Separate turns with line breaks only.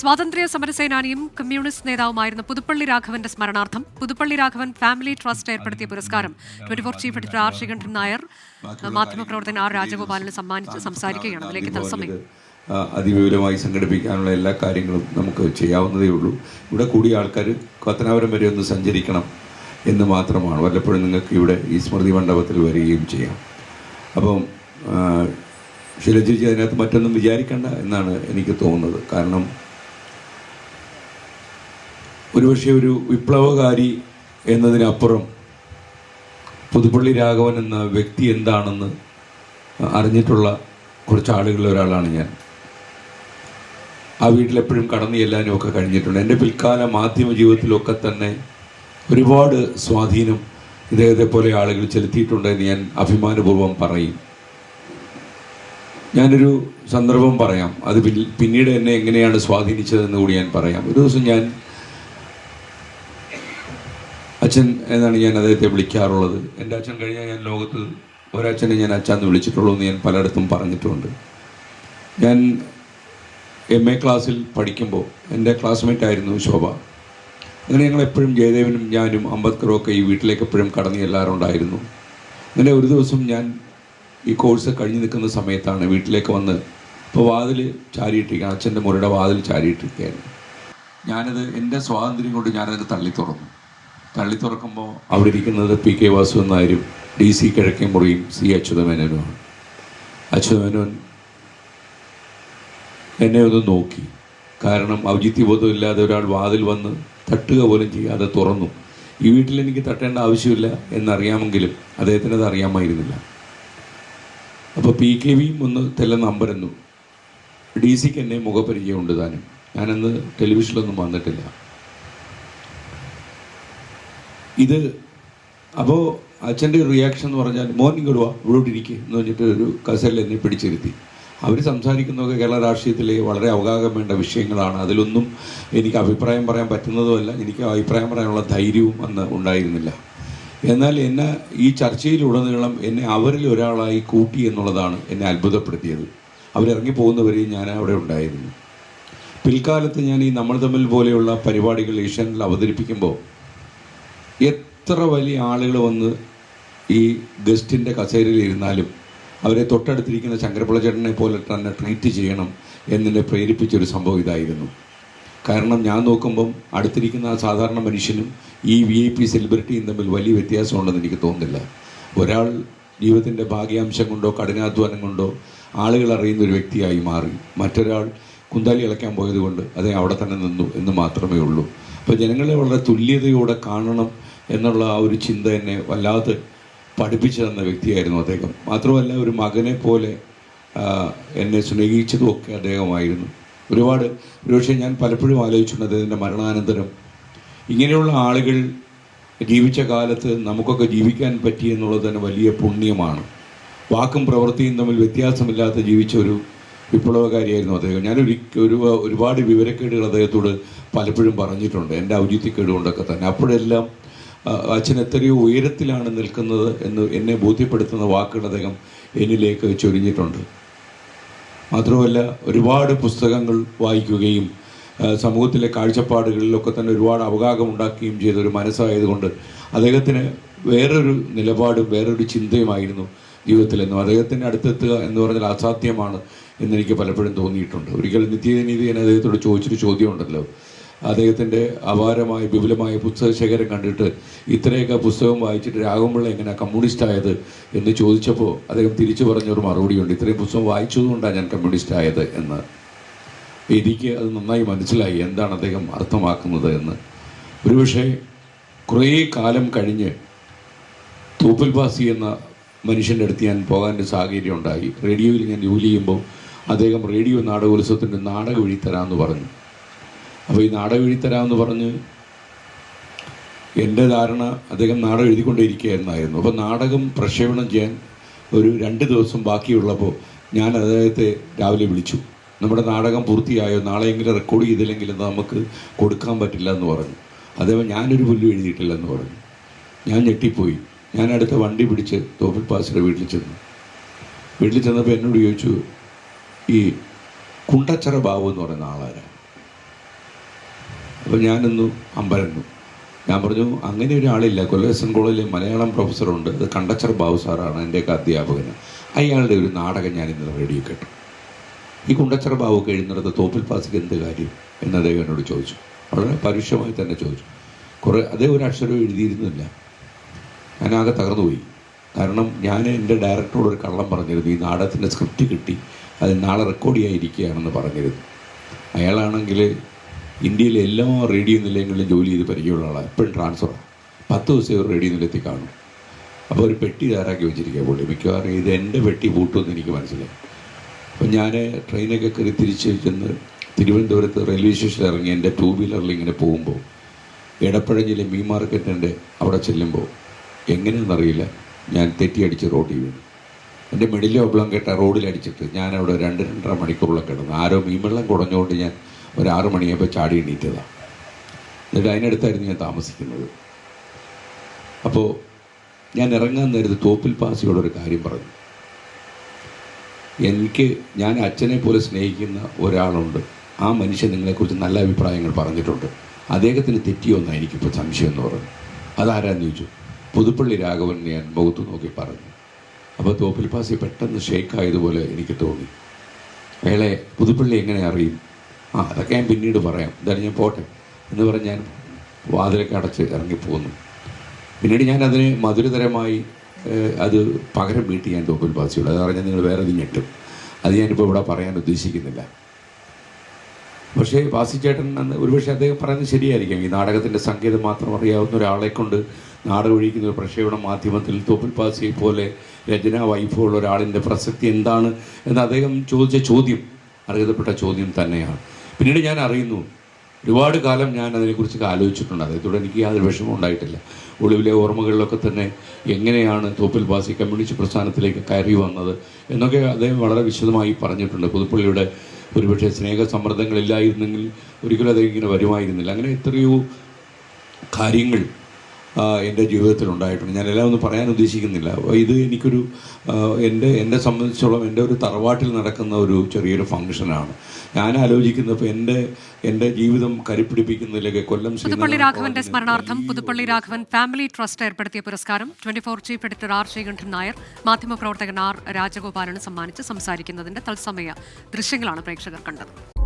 സ്വാതന്ത്ര്യ സമരസേനാനിയും കമ്മ്യൂണിസ്റ്റ് നേതാവുമായിരുന്ന പുതുപ്പള്ളി രാഘവന്റെ സ്മരണാർത്ഥം പുതുപ്പള്ളി രാഘവൻ ഫാമിലി ട്രസ്റ്റ് ഏർപ്പെടുത്തിയ പുരസ്കാരം. Twenty four chief editor R Sreekandan Nair മാധ്യമപ്രവർത്തകൻ ആർ രാജഗോപാലിന് സമ്മാനിച്ച് സംസാരിക്കുകയാണ്. അതിലേക്ക് തത്സമയം.
അതിവിപുലമായി സംഘടിപ്പിക്കാനുള്ള എല്ലാ കാര്യങ്ങളും നമുക്ക് ചെയ്യാവുന്നതേ ഉള്ളൂ. ഇവിടെ കൂടിയ ആൾക്കാർ പത്തനാപുരം വരെ ഒന്ന് സഞ്ചരിക്കണം എന്ന് മാത്രമാണ്. വല്ലപ്പോഴും നിങ്ങൾക്ക് ഇവിടെ ഈ സ്മൃതി മണ്ഡപത്തിൽ വരികയും ചെയ്യാം. അപ്പം ശിലജിജി അതിനകത്ത് മറ്റൊന്നും വിചാരിക്കേണ്ട എന്നാണ് എനിക്ക് തോന്നുന്നത്. കാരണം ഒരുപക്ഷെ ഒരു വിപ്ലവകാരി എന്നതിനപ്പുറം പുതുപ്പള്ളി രാഘവൻ എന്ന വ്യക്തി എന്താണെന്ന് അറിഞ്ഞിട്ടുള്ള കുറച്ച് ആളുകളിൽ ഒരാളാണ് ഞാൻ. ആ വീട്ടിലെപ്പോഴും കടന്നു ചെല്ലാനും ഒക്കെ കഴിഞ്ഞിട്ടുണ്ട്. എന്റെ പിൽക്കാല മാധ്യമ ജീവിതത്തിലൊക്കെ തന്നെ ഒരുപാട് സ്വാധീനം ഇദ്ദേഹത്തെ പോലെ ആളുകൾ ചെലുത്തിയിട്ടുണ്ടെന്ന് ഞാൻ അഭിമാനപൂർവം പറയും. ഞാനൊരു സന്ദർഭം പറയാം. അത് പിന്നീട് എന്നെ എങ്ങനെയാണ് സ്വാധീനിച്ചതെന്ന് കൂടി ഞാൻ പറയാം. ഒരു ദിവസം ഞാൻ അച്ഛൻ എന്നാണ് ഞാൻ അദ്ദേഹത്തെ വിളിക്കാറുള്ളത്. എന്റെ അച്ഛൻ കഴിഞ്ഞാൽ ഞാൻ ലോകത്ത് ഒരച്ഛനെ ഞാൻ അച്ഛന്ന് വിളിച്ചിട്ടുള്ളൂ എന്ന് ഞാൻ പലയിടത്തും പറഞ്ഞിട്ടുണ്ട്. ഞാൻ എം എ ക്ലാസ്സിൽ പഠിക്കുമ്പോൾ എന്റെ ക്ലാസ്മേറ്റ് ആയിരുന്നു ശോഭ. അങ്ങനെ ഞങ്ങൾ എപ്പോഴും ജയദേവനും ഞാനും അംബേദ്കറും ഒക്കെ ഈ വീട്ടിലേക്ക് എപ്പോഴും കടന്നു ചെല്ലാറുണ്ടായിരുന്നു അങ്ങനെ ഒരു ദിവസം ഞാൻ ഈ കോഴ്സ് കഴിഞ്ഞു നിൽക്കുന്ന സമയത്താണ് വീട്ടിലേക്ക് വന്ന് ഇപ്പോൾ വാതിൽ ചാരിയിട്ടിരിക്കുകയാണ്. അച്ഛന്റെ മുറിയുടെ വാതിൽ ചാരിയിട്ടിരിക്കുകയായിരുന്നു ഞാനത് എന്റെ സ്വാതന്ത്ര്യം കൊണ്ട് ഞാനത് തള്ളി തുറന്നു. തള്ളി തുറക്കുമ്പോൾ അവിടെ ഇരിക്കുന്നത് പി കെ വാസു എന്നായാലും ഡി സി കിഴക്കേ മുറിയും സി അച്യുതമേനോനുമാണ് അച്യുതമേനോൻ എന്നെ ഒന്ന് നോക്കി. കാരണം ഔചിത്യബോധമില്ലാതെ ഒരാൾ വാതിൽ വന്ന് തട്ടുക പോലും ചെയ്യാതെ തുറന്നു. ഈ വീട്ടിൽ എനിക്ക് തട്ടേണ്ട ആവശ്യമില്ല എന്നറിയാമെങ്കിലും അദ്ദേഹത്തിന് അത് അറിയാമായിരുന്നില്ല. അപ്പോൾ പി കെ വിയും ഒന്ന് തെല്ല അമ്പരന്നു ഡി സിക്ക് എന്നെ മുഖപരിചയമുണ്ട് താനും. ഞാനന്ന് ടെലിവിഷനിലൊന്നും വന്നിട്ടില്ല. ഇത് അപ്പോൾ അച്ഛന്റെ ഒരു റിയാക്ഷൻ എന്ന് പറഞ്ഞാൽ മോൻ വാ ഇവിടോട്ട് ഇരിക്കുക എന്ന് പറഞ്ഞിട്ട് ഒരു കസേരയിൽ എന്നെ പിടിച്ചിരുത്തി. അവർ സംസാരിക്കുന്നതൊക്കെ കേരള രാഷ്ട്രീയത്തിലെ വളരെ അവഗാഹം വേണ്ട വിഷയങ്ങളാണ്. അതിലൊന്നും എനിക്ക് അഭിപ്രായം പറയാൻ പറ്റുന്നതുമല്ല എനിക്ക് അഭിപ്രായം പറയാനുള്ള ധൈര്യവും അന്ന് ഉണ്ടായിരുന്നില്ല. എന്നാൽ എന്നെ ഈ ചർച്ചയിലുടനീളം എന്നെ അവരിൽ ഒരാളായി കൂട്ടി എന്നുള്ളതാണ് എന്നെ അത്ഭുതപ്പെടുത്തിയത്. അവരിറങ്ങി പോകുന്നവരെയും ഞാൻ അവിടെ ഉണ്ടായിരുന്നു. പിൽക്കാലത്ത് ഞാൻ ഈ നമ്മൾ തമ്മിൽ പോലെയുള്ള പരിപാടികൾ ഏഷ്യാനിൽ അവതരിപ്പിക്കുമ്പോൾ എത്ര വലിയ ആളുകൾ വന്ന് ഈ ഗസ്റ്റിന്റെ കസേരയിൽ ഇരുന്നാലും അവരെ തൊട്ടടുത്തിരിക്കുന്ന ശങ്കരപ്പിള്ള ചേട്ടനെ പോലെ തന്നെ ട്രീറ്റ് ചെയ്യണം എന്നെ പ്രേരിപ്പിച്ചൊരു സംഭവം ഇതായിരുന്നു. കാരണം ഞാൻ നോക്കുമ്പം അടുത്തിരിക്കുന്ന ആ സാധാരണ മനുഷ്യനും ഈ വി ഐ പി സെലിബ്രിറ്റിയും തമ്മിൽ വലിയ വ്യത്യാസമുണ്ടെന്ന് എനിക്ക് തോന്നുന്നില്ല. ഒരാൾ ജീവിതത്തിന്റെ ഭാഗ്യാംശം കൊണ്ടോ കഠിനാധ്വാനം കൊണ്ടോ ആളുകൾ അറിയുന്ന ഒരു വ്യക്തിയായി മാറി. മറ്റൊരാൾ കുന്താലി ഇളക്കാൻ പോയതുകൊണ്ട് അതേ അവിടെ തന്നെ നിന്നു എന്ന് മാത്രമേ ഉള്ളൂ. അപ്പോൾ ജനങ്ങളെ വളരെ തുല്യതയോടെ കാണണം എന്നുള്ള ആ ഒരു ചിന്ത എന്നെ വല്ലാതെ പഠിപ്പിച്ചു തന്ന വ്യക്തിയായിരുന്നു അദ്ദേഹം. മാത്രമല്ല ഒരു മകനെ പോലെ എന്നെ സ്നേഹിച്ചതുമൊക്കെ അദ്ദേഹമായിരുന്നു. ഒരുപാട് ഒരുപക്ഷെ ഞാൻ പലപ്പോഴും ആലോചിച്ചിട്ടുണ്ട് അദ്ദേഹത്തിന്റെ മരണാനന്തരം. ഇങ്ങനെയുള്ള ആളുകൾ ജീവിച്ച കാലത്ത് നമുക്കൊക്കെ ജീവിക്കാൻ പറ്റി എന്നുള്ളത് തന്നെ വലിയ പുണ്യമാണ്. വാക്കും പ്രവൃത്തിയും തമ്മിൽ വ്യത്യാസമില്ലാത്ത ജീവിച്ച ഒരു വിപ്ലവകാരിയായിരുന്നു അദ്ദേഹം. ഞാൻ ഒരു ഒരുപാട് വിവരക്കേടുകൾ അദ്ദേഹത്തോട് പലപ്പോഴും പറഞ്ഞിട്ടുണ്ട്. എന്റെ ഔചിത്യക്കേട് കൊണ്ടൊക്കെ തന്നെ. അപ്പോഴെല്ലാം അച്ഛൻ എത്രയോ ഉയരത്തിലാണ് നിൽക്കുന്നത് എന്ന് എന്നെ ബോധ്യപ്പെടുത്തുന്ന വാക്കുകൾ അദ്ദേഹം എന്നിലേക്ക് ചൊരിഞ്ഞിട്ടുണ്ട്. മാത്രമല്ല ഒരുപാട് പുസ്തകങ്ങൾ വായിക്കുകയും സമൂഹത്തിലെ കാഴ്ചപ്പാടുകളിലൊക്കെ തന്നെ ഒരുപാട് അവഗാഹം ഉണ്ടാക്കുകയും ചെയ്ത ഒരു മനസ്സായതുകൊണ്ട് അദ്ദേഹത്തിന് വേറൊരു നിലപാടും വേറൊരു ചിന്തയുമായിരുന്നു ജീവിതത്തിലെന്നും. അദ്ദേഹത്തിന്റെ അടുത്തെത്തുക എന്ന് പറഞ്ഞാൽ അസാധ്യമാണ് എന്നെനിക്ക് പലപ്പോഴും തോന്നിയിട്ടുണ്ട്. ഒരിക്കൽ നിത്യനീതി ഞാൻ അദ്ദേഹത്തോട് ചോദിച്ചൊരു ചോദ്യമുണ്ടല്ലോ. അദ്ദേഹത്തിന്റെ അപാരമായ വിപുലമായ പുസ്തകശേഖരം കണ്ടിട്ട് ഇത്രയൊക്കെ പുസ്തകം വായിച്ചിട്ട് രാഘവപിള്ള എങ്ങനെ കമ്മ്യൂണിസ്റ്റ് ആയത് എന്ന് ചോദിച്ചപ്പോൾ അദ്ദേഹം തിരിച്ചു പറഞ്ഞൊരു മറുപടിയുണ്ട്. ഇത്രയും പുസ്തകം വായിച്ചതുകൊണ്ടാണ് ഞാൻ കമ്മ്യൂണിസ്റ്റ് ആയത് എന്ന്. എനിക്ക് അത് നന്നായി മനസ്സിലായി എന്താണ് അദ്ദേഹം അർത്ഥമാക്കുന്നത് എന്ന്. ഒരുപക്ഷെ കുറേ കാലം കഴിഞ്ഞ് തൂപ്പൽ ബാസി എന്ന മനുഷ്യന്റെ അടുത്ത് ഞാൻ പോകാൻ ഒരു സാഹചര്യം ഉണ്ടായി. റേഡിയോയിൽ ഞാൻ ജോലി ചെയ്യുമ്പോൾ അദ്ദേഹം റേഡിയോ നാടകോത്സവത്തിന്റെ നാടക വഴി തരാമെന്ന് പറഞ്ഞു. അപ്പോൾ ഈ നാടകം എഴുതി തരാമെന്ന് പറഞ്ഞ് എന്റെ ധാരണ അദ്ദേഹം നാടകം എഴുതിക്കൊണ്ടേയിരിക്കുകയായിരുന്നായിരുന്നു. അപ്പോൾ നാടകം പ്രക്ഷേപണം ചെയ്യാൻ ഒരു രണ്ട് ദിവസം ബാക്കിയുള്ളപ്പോൾ ഞാൻ അദ്ദേഹത്തെ രാവിലെ വിളിച്ചു. നമ്മുടെ നാടകം പൂർത്തിയായോ നാളെയെങ്കിലും റെക്കോർഡ് ചെയ്തില്ലെങ്കിൽ നമുക്ക് കൊടുക്കാൻ പറ്റില്ല എന്ന് പറഞ്ഞു. അദ്ദേഹം ഞാനൊരു പുല്ലും എഴുതിയിട്ടില്ല എന്ന് പറഞ്ഞു. ഞാൻ ഞെട്ടിപ്പോയി. ഞാൻ അടുത്ത വണ്ടി പിടിച്ച് തോപ്പിൽ പാസിയുടെ വീട്ടിൽ ചെന്നു. വീട്ടിൽ ചെന്നപ്പോൾ എന്നോട് ചോദിച്ചു ഈ കുണ്ടച്ചറ ബാബു എന്ന് പറയുന്ന ആളാരാ? അപ്പോൾ ഞാനൊന്നു അമ്പരന്നു. ഞാൻ പറഞ്ഞു അങ്ങനെ ഒരാളില്ല. കൊല്ലം എസ് എൻ കോളേജിലെ മലയാളം പ്രൊഫസറുണ്ട്. അത് കണ്ടച്ചർ ബാബു സാറാണ് എന്റെയൊക്കെ അധ്യാപകന്. അയാളുടെ ഒരു നാടകം ഞാൻ ഇന്നലെ റേഡിയോ കേട്ടു. ഈ കുണ്ടച്ചർ ബാബു കഴിഞ്ഞിടത്ത് തോപ്പിൽ പാസിക്ക് എന്ത് കാര്യം? എന്ന് അദ്ദേഹം എന്നോട് ചോദിച്ചു. വളരെ പരുഷമായി തന്നെ ചോദിച്ചു. കുറേ അതേ ഒരു അക്ഷരം എഴുതിയിരുന്നില്ല. ഞാനാകെ തകർന്നുപോയി. കാരണം ഞാൻ എന്റെ ഡയറക്ടറോട് ഒരു കള്ളം പറഞ്ഞിരുന്നു. ഈ നാടകത്തിന്റെ സ്ക്രിപ്റ്റ് കിട്ടി. അത് നാളെ റെക്കോർഡ് ചെയ്യാതിരിക്കുകയാണെന്ന് പറഞ്ഞിരുന്നു. അയാളാണെങ്കിൽ ഇന്ത്യയിലെ എല്ലാ റേഡിയോ നിലയങ്ങളിലും ജോലി ചെയ്ത് പരിചയമുള്ള ആളാണ് എപ്പോഴും ട്രാൻസ്ഫറാണ് പത്ത് ദിവസം ഒരു റേഡിയോ നിലയത്തിൽ കാണും. അപ്പോൾ ഒരു പെട്ടി തയ്യാറാക്കി വെച്ചിരിക്കുക പുള്ളി. മിക്കവാറും ഇത് എന്റെ പെട്ടി പൂട്ടുമെന്ന് എനിക്ക് മനസ്സിലായി. അപ്പം ഞാൻ ട്രെയിനൊക്കെ കയറി തിരിച്ച് ചെന്ന് തിരുവനന്തപുരത്ത് റെയിൽവേ സ്റ്റേഷനിൽ ഇറങ്ങി എന്റെ ടൂ വീലറിൽ ഇങ്ങനെ പോകുമ്പോൾ എടപ്പഴഞ്ഞിലെ മീൻ മാർക്കറ്റിന്റെ അവിടെ ചെല്ലുമ്പോൾ എങ്ങനെയെന്നറിയില്ല ഞാൻ തെറ്റിയടിച്ച് റോഡിൽ വീണു. എന്റെ മെഡിലോ ഒബ്ലം കേട്ട റോഡിലടിച്ചിട്ട് ഞാനവിടെ രണ്ട് രണ്ടര മണിക്കൂറിലൊക്കെ കിടന്നു. ആരോ മീൻ വെള്ളം കുടഞ്ഞുകൊണ്ട് ഞാൻ ഒരു ആറ് മണിയായപ്പോൾ ചാടി എണീറ്റതാണ് എന്നിട്ട് അതിനടുത്തായിരുന്നു ഞാൻ താമസിക്കുന്നത്. അപ്പോൾ ഞാൻ ഇറങ്ങാൻ നേരത്ത് തോപ്പിൽ പാസിയോട് ഒരു കാര്യം പറഞ്ഞു. എനിക്ക് ഞാൻ അച്ഛനെ പോലെ സ്നേഹിക്കുന്ന ഒരാളുണ്ട്. ആ മനുഷ്യൻ നിങ്ങളെക്കുറിച്ച് നല്ല അഭിപ്രായങ്ങൾ പറഞ്ഞിട്ടുണ്ട്. അദ്ദേഹത്തിന് തെറ്റിയൊന്നാണ് എനിക്കിപ്പോൾ സംശയം എന്ന് പറഞ്ഞു. അതാരാന്ന് ചോദിച്ചു. പുതുപ്പള്ളി രാഘവൻ ഞാൻ മുഖത്ത് നോക്കി പറഞ്ഞു. അപ്പോൾ തോപ്പിൽ പാസി പെട്ടെന്ന് ഷേക്കായതുപോലെ എനിക്ക് തോന്നി. അയാളെ പുതുപ്പള്ളി എങ്ങനെ അറിയും? ആ അതൊക്കെ ഞാൻ പിന്നീട് പറയാം. എന്തായാലും ഞാൻ പോട്ടെ. എന്ന് പറഞ്ഞ് ഞാൻ വാതിലൊക്കെ അടച്ച് ഇറങ്ങിപ്പോന്നു പിന്നീട് ഞാൻ അതിന് മധുരതരമായി അത് പകരം വീട്ടി ഞാൻ തോപ്പിൽ പാസിയോട് അത് പറഞ്ഞാൽ നിങ്ങൾ വേറെ ഇത് ഞെട്ടും. അത് ഞാനിപ്പോൾ ഇവിടെ പറയാൻ ഉദ്ദേശിക്കുന്നില്ല. പക്ഷേ വാസിച്ചേട്ടൻ അന്ന് ഒരുപക്ഷെ അദ്ദേഹം പറയുന്നത് ശരിയായിരിക്കും. ഈ നാടകത്തിന്റെ സംഗീതം മാത്രം അറിയാവുന്ന ഒരാളെ കൊണ്ട് നാടകം ഒഴിക്കുന്ന ഒരു പ്രക്ഷേപണ മാധ്യമത്തിൽ തോപ്പിൽ പാസിയെ പോലെ രചന വൈഫുള്ള ഒരാളിന്റെ പ്രസക്തി എന്താണ് എന്ന് അദ്ദേഹം ചോദിച്ച ചോദ്യം അർഹതപ്പെട്ട ചോദ്യം തന്നെയാണ്. പിന്നീട് ഞാൻ അറിയുന്നു ഒരുപാട് കാലം ഞാൻ അതിനെക്കുറിച്ചൊക്കെ ആലോചിച്ചിട്ടുണ്ട്. അദ്ദേഹത്തോട് എനിക്ക് യാതൊരു വിഷമം ഉണ്ടായിട്ടില്ല. ഒളിവിലെ ഓർമ്മകളിലൊക്കെ തന്നെ എങ്ങനെയാണ് തോപ്പിൽ ബാസി കമ്മ്യൂണിസ്റ്റ് പ്രസ്ഥാനത്തിലേക്ക് കയറി വന്നത് എന്നൊക്കെ അദ്ദേഹം വളരെ വിശദമായി പറഞ്ഞിട്ടുണ്ട്. പുതുപ്പള്ളിയുടെ ഒരുപക്ഷെ സ്നേഹ സമ്മർദ്ദങ്ങളില്ലായിരുന്നെങ്കിൽ ഒരിക്കലും അദ്ദേഹം ഇങ്ങനെ വരുമായിരുന്നില്ല. അങ്ങനെ എത്രയോ കാര്യങ്ങൾ എന്റെ ജീവിതത്തിൽ ഉണ്ടായിട്ടുണ്ട് ഞാൻ എല്ലാം ഒന്നും പറയാൻ ഉദ്ദേശിക്കുന്നില്ല. ഇത് എനിക്കൊരു എന്റെ എന്നെ സംബന്ധിച്ചോളം എന്റെ ഒരു തറവാട്ടിൽ നടക്കുന്ന ഒരു ചെറിയൊരു ഫംഗ്ഷനാണ്. ഞാൻ ആലോചിക്കുന്നപ്പോൾ എന്റെ എന്റെ ജീവിതം കരുപ്പിടിപ്പിക്കുന്നതിലേക്ക് കൊല്ലം
പുതുപ്പള്ളി
രാഘവന്റെ
രാഘവന്റെ സ്മരണാർത്ഥം പുതുപ്പള്ളി രാഘവൻ ഫാമിലി ട്രസ്റ്റ് ഏർപ്പെടുത്തിയ പുരസ്കാരം twenty four chief editor R Sreekandan Nair മാധ്യമപ്രവർത്തകൻ ആർ രാജഗോപാലന് സമ്മാനിച്ച് സംസാരിക്കുന്നതിന്റെ തത്സമയ ദൃശ്യങ്ങളാണ് പ്രേക്ഷകർ കണ്ടത്.